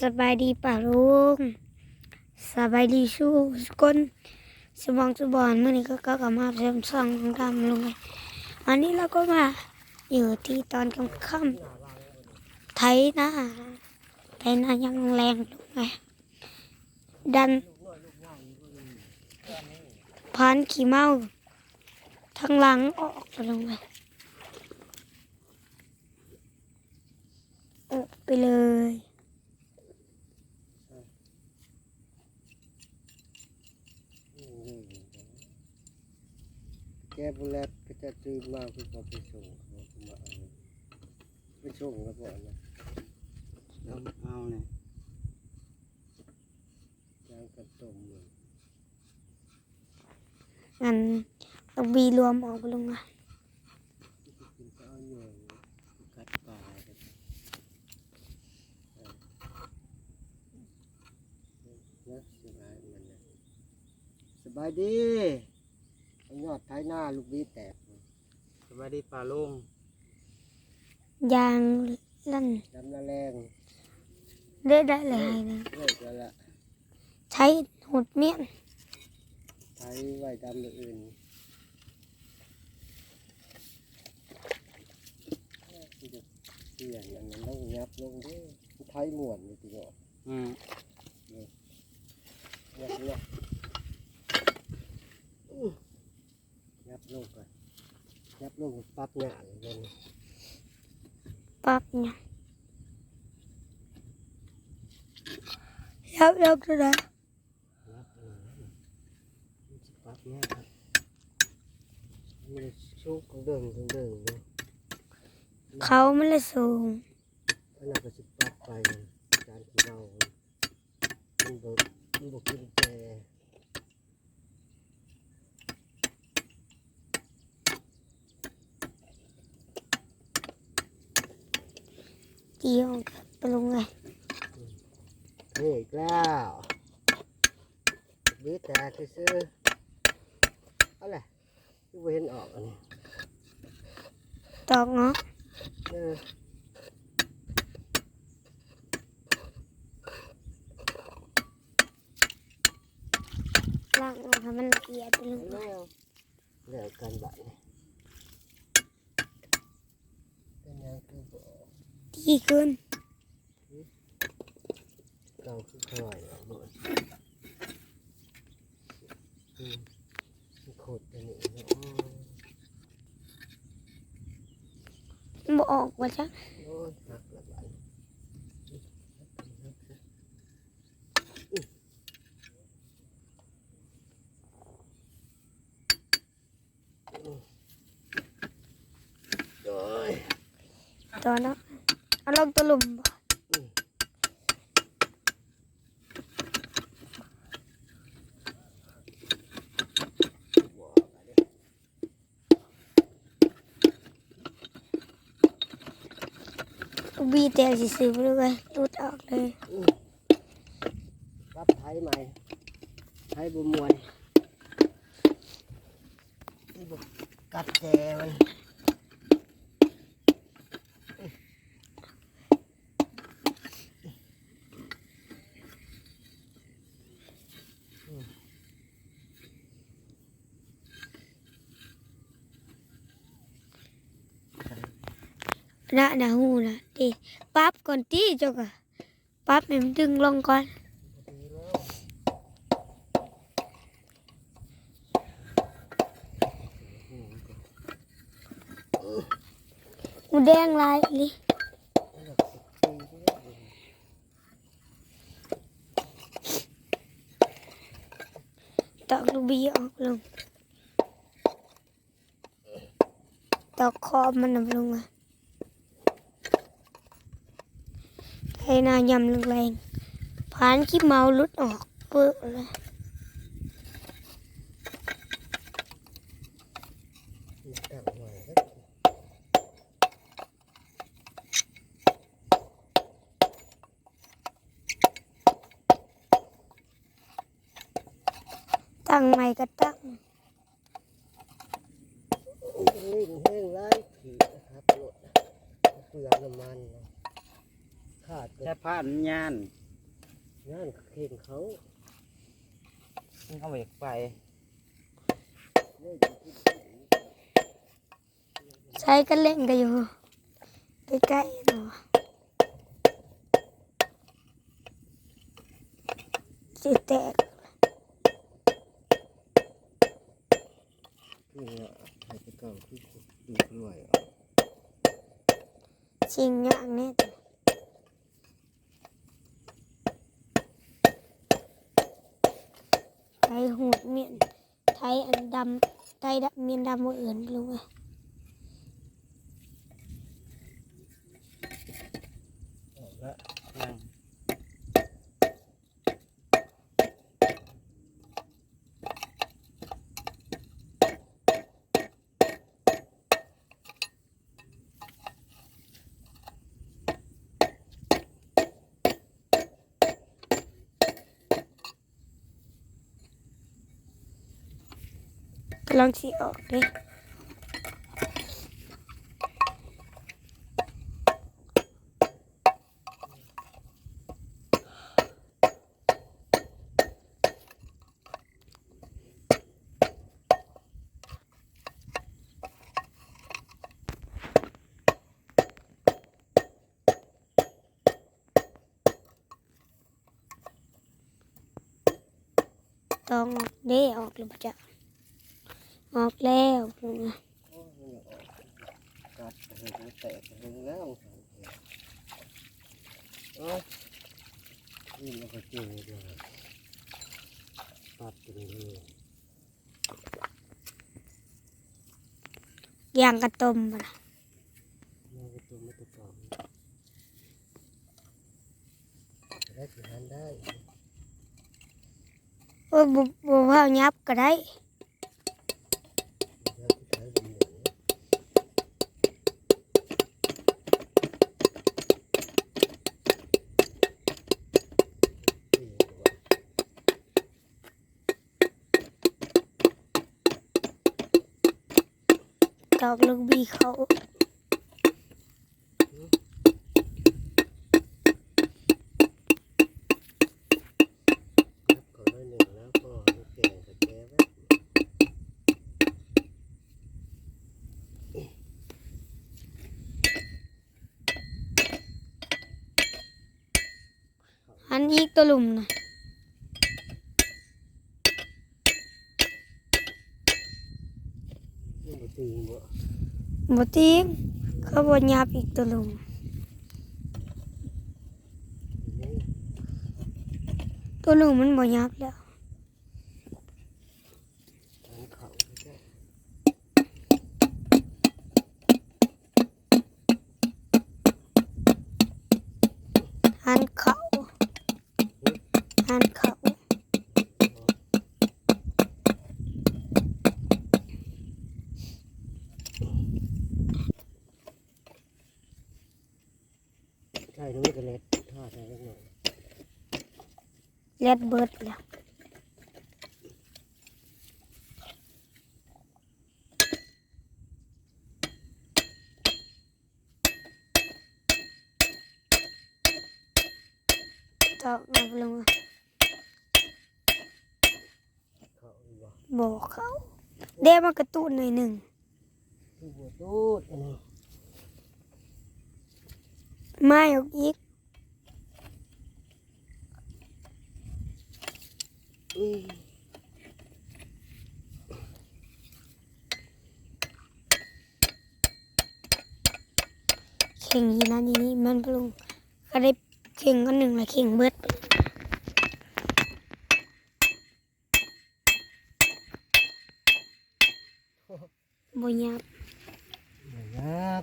สบายดีป่าลุงสบายดีสู้สกุลสมองสุบอนเมื่อนี้ก็ก็กลับมาเสริมสองของดำลงไปอันนี้เราก็มาอยู่ที่ตอนกลางค่ำไทยนะไทยนะยังแรงลงไปดันพันขี่เมาทั้งหลังออกไปลงไปออกไปเลย แกบุแล ก็จะตื่นมาคือเขาไปส่งเขาก็มาเอาไปส่งแล้วก่อนนะเอาเอาเนี่ยย่างกันต้มเลยงั้นเราบีรวมออกไปลงมากินข้าวเหนียวกัดปลากันนะสบายมันนะสบายดีเอายอดท้ายหน้าลูกบีแตก สวัสดีป่าลุงยางลั่นดำนาแรงได้ได้เลยนะเลิกแล้วละใช้หดเมียนไทยไว้ดำอย่างอื่นที่จะเปลี่ยนอันนั้นต้องยับลงด้วยไทยหมวนนี่ทีเดียวอืมยับยับอู้ยับลงก่อน ยับลงปั๊บหยาเลยลงปั๊บเนี่ยยับยับจะได้ยับเลยมันจะปั๊บหยามันชุกเดินเดินเลยเขามันเลยสูงอันนั้นก็จะปั๊บไปการกินเรามันบอกมันบอกกิน แกเกี่ยวไปลงเลยนี่อีกแล้วบีแตกซื้อเอาแหละที่เห็นออกอันนี้ตอกเนาะเออล่างออกให้มันละเอียดไปลงไปแล้วเดี๋ยวกันบัดนี่เป็นยังคือบอก ดีขึ้นเก่าคือคอยอะบ่อืมมันโคตรอันนี้เนาะบ่ออกว่าจ้ะโอ้ยหักละบัดโอ้ยตอนนั้น เอาลงตัวหลุมบ่บอกอันนี้บีแต่สิซื้อไปเลยตูดออกเลยอืมรับไทยใหม่ไทยบุมวยนี่บอกกัดแจมัน นะนะหูนะดิปั๊บก่อนตีเจ้าก็ปั๊บให้มันดึงลงก่ อนดีแล้วหมูแดงลายลิอันดับสิบปีที่ไอ้นายำแรงๆผ่านขี้เมาลุดออกเปื้อเลยตั้งไว้แล้วตั้งใหม่ก็ตั้ง ลิ่งแห้งไร้ขีด นะครับรถเปลืองน้ำมันนะขาดก็แค่ผ้ามันยานองานเข่งเขาซึ่งเขาอยากไปเนี่ยอยู่ที่ใช้กันเล่นกันอยู่ใกล้ๆเนาะสิแตกคือเนี่ยให้ไปเก่าคือดูกล้วยอะชิงอย่างนี้ไทยหูด เมียนไทยอันดำไทยดเมียนดำมืออื่นรู้ไหม ออกแล้ว ยัง กำลังสีออกเลยต้องออกเด้ออกหรือเปล่าจ๊ะ ออกแล้วลุงอะโอ้ยมันออกกัดเห็นแตกเห็นแล้วโอ้ยนี่มันก็เจ๋งเลยตัดกันเลยย่างกระต้มปะล่ะมันก็ตัวไม่ตัวกรอบได้สิหันได้โอ้ยบุบว่ายับก็ได้เดี๋ อันอีกตัวหลุมนะนี่มาตีหมดบตีงเขา งานเขาใช่ด้วยกันเล็ดทอดได้เล็กน้อยเล็ดเบิร์ดแล้วตอกเอาลง เขาอีกว่า บอกเขาเด้มากระตุ้นหน่อยหนึ่งคือบัวตูดอันนี้ไม้ออกอีกอืมเข่งยีนานี่นี่มันปรุงก็ได้เข่งก็หนึ่งละเข่งเบิด บ่ยับนะครับ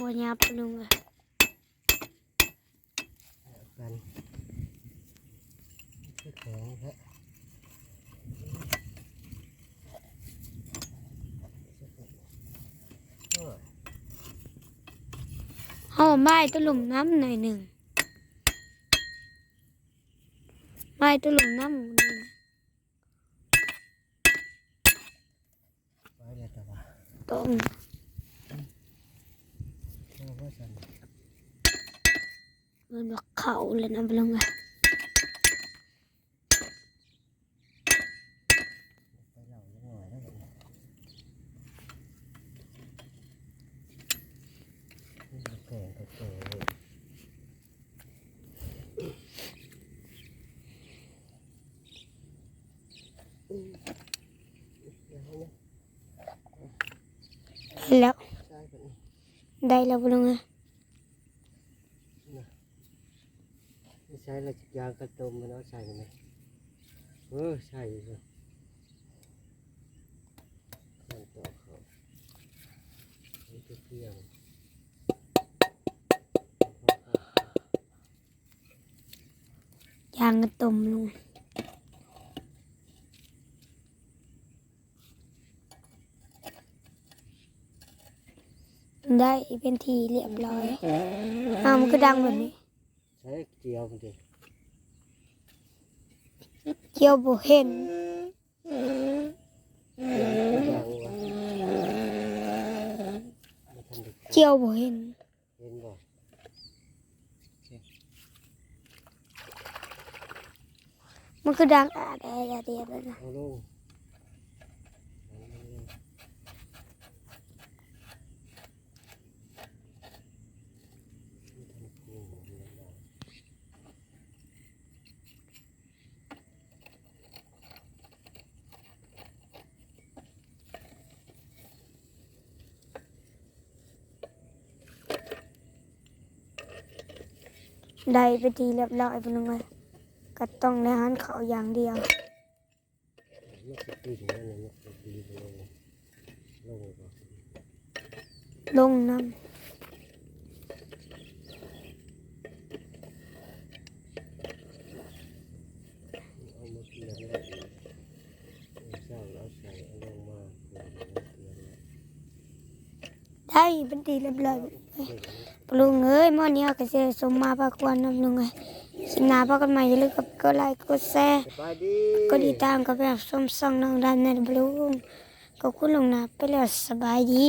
บ่ยับลุงอะกันคือ แข็งฮะโอ้ยเอาไม้ตัวหลุมน้ำหน่อยหนึ่งไม้ตัวหลุมน้ำหนึ่ง ไปเดี๋ยวจะว่า ตรง เออ สั่น มันว่าเขาเลยนะลุงเลย ไปเหล่านิดหน่อยแล้วแบบนี้นี่แข็งก็แข็งเลย แล้วใช่แบบนี้ได้แล้วลุงเลยไม่ใช่เราจะยางกระตุมมันเอาใส่ไหมเออใช่เลยขั้นต่อเขานี่ก็เพียงยางกระตุ่มลุง ได้เป็นทีเรียบร้อยอ้าวมันก็ดังแบบนี้ใช้เจียวมันดิเกี่ยวบ่เห็นยางวะไม่ทันได้เกี่ยวบ่เห็นเห็นบ่มันก็ดังอาดอาดอาดอาดเลยนะ เอาลงเอาลงไม่ทันกูเลยนะ ได้เป็นทีเรียบร้อยไปลุงเลยก็ต้องในหันเขาอย่างเดียวลงน้ำได้เป็นทีเรียบร้อยเก่งนะ ปลุงเอ้ยมื่อนี้ก็จะสมมาปากวันน้ำลุงเงยสินาพักกันใหม่อย่าลืมกับก็ไลค์กดแชร์สบายดีตามกับแบบส้มซองน้องดันในบลุงก็คุณลุงนะไปแล้วสบายดี